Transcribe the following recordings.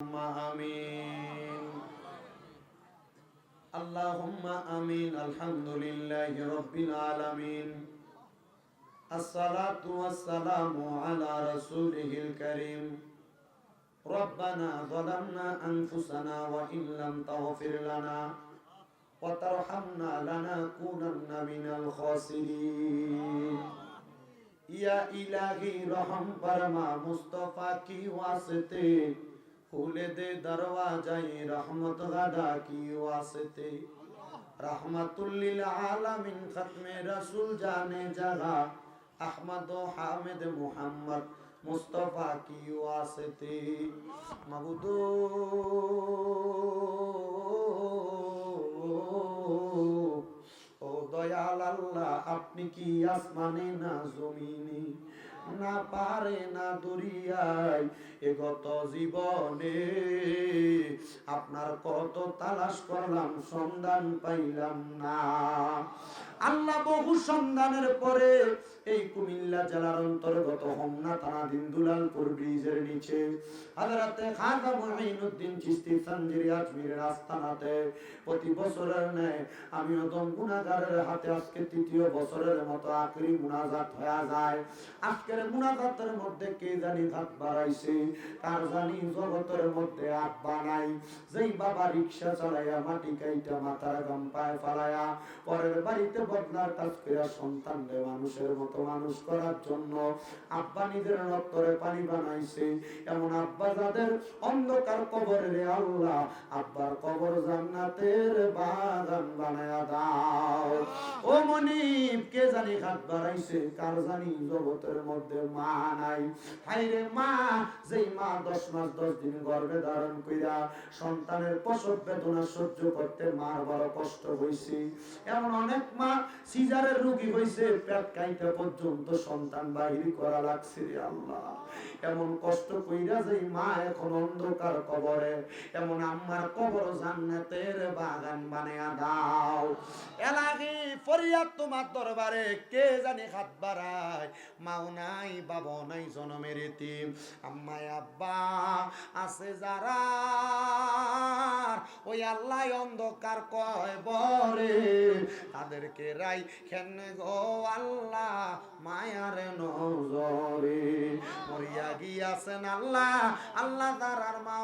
আমিন আল্লাহুম্মা আমিন আলহামদুলিল্লাহি রাব্বিল আলামিন আসসালাতু ওয়াসসালামু আলা রাসূলিহিল কারীম ربنا ظلمنا أنفسنا وإن لم تغفر لنا وترحمنا لنكونن من الخاسرين يا إلهي رحم فرما مصطفى کی واسطے খুলে দে দরওয়াজাই রহমত গাদা কি ওয়াসতে। রহমাতুল্লিল আলামিন খতমে রসুল জানে জাগা আহমদ ও হামিদ মুহাম্মদ মুস্তফা কি ওয়াসতে। মাবুদো। ও দয়াল আল্লাহ, আপনি কি আসমানে না জমিনে? না পারে না দরিয়ায় এ গত জীবনে। আপনার কত তালাশ করলাম, সন্ধান পাইলাম না। আল্লাহ বহু সন্ধানের পরে এই কুমিল্লা জেলার অন্তর্গত হোমনা থানাধীন দুলালপুর ব্রিজের নিচে হাজারাতে খাজা মহিনুদ্দিন চিস্তি সঞ্জিরি আজমিরের আস্তানাতে প্রতি বছরের ন্যায় আমি অদম গুণাগারের হাতে আজকে তৃতীয় বছরের মতো আখরি মুনাজাত হয়ে যায়। আজকের মুনাজাতের মধ্যে কে জানি হাত বাড়াইছে? কার জানি জগতের মধ্যে আব্বা নাই যেই বাবা রিক্সা চালাইয়া মাটি কাইটা মাথার গাম পায়ে ফালাইয়া, পরের বাড়িতে বদলার কাজ করিয়া সন্তানদের মানুষের মতো মানুষ করার জন্য আব্বা নিজের রক্তরে পানি বানাইছে। এমন আব্বা যাদের অন্ধকার কবরে আল্লাহ, আব্বার কবর জান্নাতের বাগান বানায়া দাও। ও মনিব, কে জানি হাত বাড়াইছে? কার জানি জগতের মধ্যে মা নাই। হাইরে মা, যেই মা দশ মাস, দশ দিন গর্ভে ধারণ কইরা সন্তানের প্রসব বেদনা সহ্য করতে মার বড় কষ্ট হইছে। এমন অনেক মা সিজারের রোগী হইছে, পেট কাইতে পর্যন্ত সন্তান বাহির করা লাগছে আল্লাহ। এমন কষ্ট কইরা যেই মা এখন অন্ধকার কবরে, এমন আম্মার কবর জান্নাতের বাগান বানায়া দাও। এলাহি ফরিয়াদ তোমার দরবারে, কে জানি হাত বাড়ায়? মাও নাই বাবা নাই জনমের আম্মায় আব্বা আছে যারা। ওই আল্লাহ অন্ধকার কয় বরে? তাদেরকে রাই খেন গো আল্লাহ মায়ার নজরে। মরিয়া গিয়াছেন আল্লাহ আল্লাহ তারার মা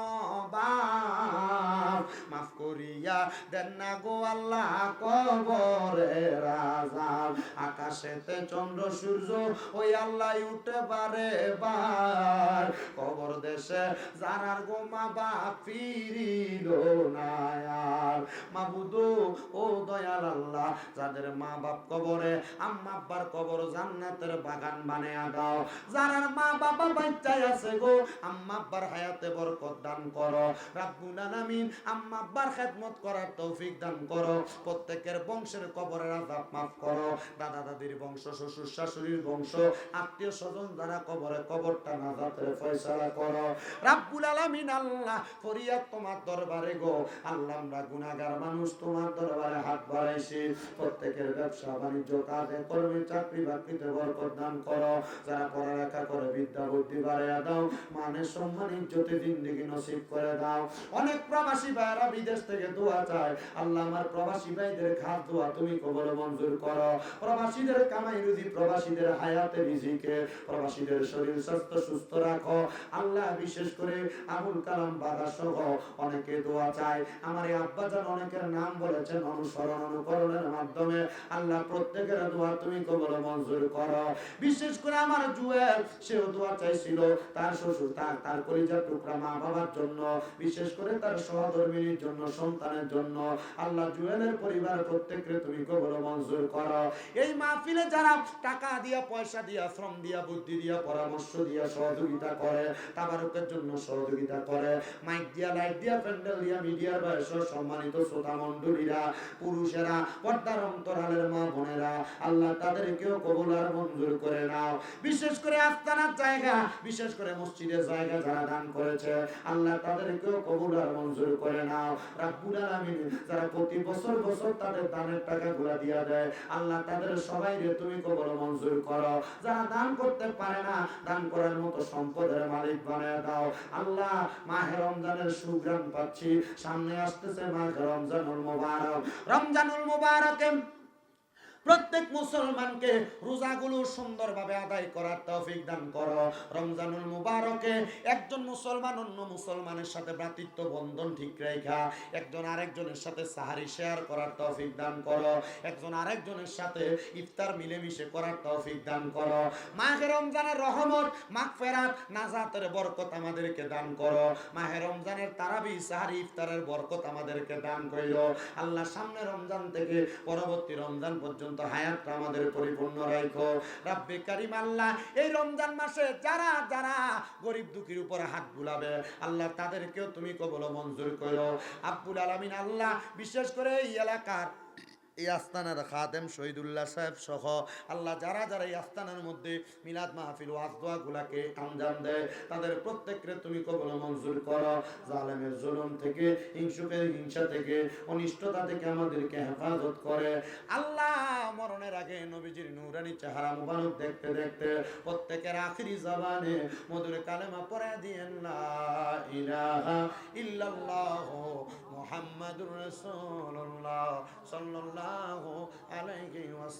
মাফ করিয়া দেন না গো আল্লাহ কবরে রাজা আকাশেতে চন্দ্র, সূর্য, ওই আল্লাহ উঠে পারে বার। কবর দেশে যারার গো মা বাপ ফিরিল না আর। ও দয়াল আল্লাহ যাদের মা বাপ কবরে আম্মা আব্বার কবর জান্নাতের বাগান বানায়া দাও। যারার মা বাবা বাচ্চায় আছে গো আম্মা আব্বার হায়াতে বরকত দান করো। রাব্বুল আলামিন আম্মা আব্বার খেদমত করার তৌফিক দান করো। প্রত্যেকের বংশের কবরের আযাব মাফ করো। দাদা দাদির বংশ, শ্বশুর শাশুড়ির বংশ, আত্মীয় স্বজন যারা কবরে কবরটা নাজাতের ফয়সালা করো। রাব্বুল আলামিন আল্লাহ ফরিয়াদ তোমার দরবারে গো। আল্লাহ, আমরা গুনাহগার মানুষ তোমার দরবারে হাত বাড়াইছি। প্রত্যেকের ব্যবসা বাণিজ্য কাজে কর্মী চাকরি বাকরিতে বরকত দান করো। যারা পড়ালেখা করে, বিদ্যা, বুদ্ধি বাড়াইয়া দাও, মানের সম্মান, ইজ্জতে জিন্দিগি নসিব করে দাও। অনেক প্রবাসী ভাইরা বিদেশ থেকে দোয়া চায়, আল্লাহ আমার প্রবাসী ভাইদের খাত দোয়া তুমি কবর মঞ্জুর করো। প্রবাসীদের কামাই রুজি, প্রবাসীদের হায়াতে রিজিকে, প্রবাসীদের শরীর স্বাস্থ্য সুস্থ রাখো। আল্লাহ বিশেষ করে আবুল কালাম বাদা সহ অনেকে দোয়া চায়। আমার এই আব্বা জান অনেকের নাম বলেছেন, অনুসরণ, অনুকরণের মাধ্যমে আল্লাহ প্রত্যেকের দোয়া তুমি কবর মঞ্জুর করো। বিশেষ করে আমার জুয়েল, সেও দোয়া চাইছিল তার শ্বশুর, তার তার কলিজার টুকরা মা বাবার জন্য, বিশেষ করে তার সহধর্মিনীর জন্য, সন্তানের জন্য। আল্লাহ জুয়েলের পরিবার প্রত্যেককে তুমি কবর মঞ্জুর করো। এই মাহফিলে যারা টাকা দিয়া, পয়সা দিয়া, শ্রম দিয়া, বুদ্ধি দিয়া, পরামর্শ দিয়া সহযোগিতা করে, তাবারকের জন্য সহযোগিতা করে, মাইক দিয়া, লাইট দিয়া, প্যান্ডেল দিয়া, মিডিয়ার বয়স সম্মানিত শ্রোতা মন্ডলীরা পুরুষেরা অন্তরালের মা বোনেরা, আল্লাহ তাদেরকেও কবুল আর মঞ্জুর করে নাও। বিশেষ করে আস্তানার জায়গা, বিশেষ করে মসজিদের জায়গা যারা দান করেছে, আল্লাহ তাদেরকেও কবুল আর মঞ্জুর করে নাও। রাব্বুল আলামিন যারা প্রতি বছর বছর তাদের দানের টাকাগুলা দিয়া দেয়, আল্লাহ তাদের তুমি কবর মঞ্জুর করো। যারা দান করতে পারে না, দান করার মতো সম্পদের মালিক বানায় দাও। আল্লাহ মাহে রমজানের সুগ্রাম পাচ্ছি, সামনে আসতেছে মাহে রমজানুল মুবারক। রমজানুল মুবারকে Артем. প্রত্যেক মুসলমানকে রোজাগুলো সুন্দরভাবে আদায় করার তৌফিক দান করো। রমজানুল মুবারকে একজন মুসলমান অন্য মুসলমানের সাথে ভ্রাতৃত্ব বন্ধন ঠিক রেখা, একজন আরেকজনের সাথে সাহারি শেয়ার করার তৌফিক দান করো, একজন আরেকজনের সাথে ইফতার মিলেমিশে করার তৌফিক দান করো। মাহে রমজানের রহমত মাগফিরাত নাজাতের বরকত আমাদেরকে দান করো। মাহে রমজানের তারাবি, সাহারি, ইফতারের বরকত আমাদেরকে দান করিল। আল্লাহ সামনে রমজান থেকে পরবর্তী রমজান পর্যন্ত হায়াতটা আমাদের পরিপূর্ণ রাখো রাব্বে কারিম আল্লাহ, এই রমজান মাসে যারা যারা গরিব দুঃখীর উপরে হাত বুলাবে, আল্লাহ তাদেরকেও তুমি কবল মঞ্জুর করো। আব্বুল আলমিন আল্লাহ, বিশেষ করে এই এলাকার এই আস্তানার খাদেম শহীদুল্লাহ সাহেব সহ আল্লাহ যারা যারা এই আস্তানার মধ্যে মিলাদ মাহফিল ও আজদোয়া গুলাকে আঞ্জাম দেয়, তাদের প্রত্যেককে তুমি কবল মঞ্জুর করো। জালেমের জুলুম থেকে, হিংসুকের হিংসা থেকে, অনিষ্টতা থেকে আমাদেরকে হেফাজত করে। আল্লাহ মরণের আগে নবীজির নুরানি চেহারা মুবারক দেখতে দেখতে প্রত্যেকের আখিরি জবানে মধুর কালেমা পড়ে দিয়েন, লা ইলাহা ইল্লাল্লাহ মুহাম্মাদুর রাসূলুল্লাহ আলাইহি ওয়াসাল্লাম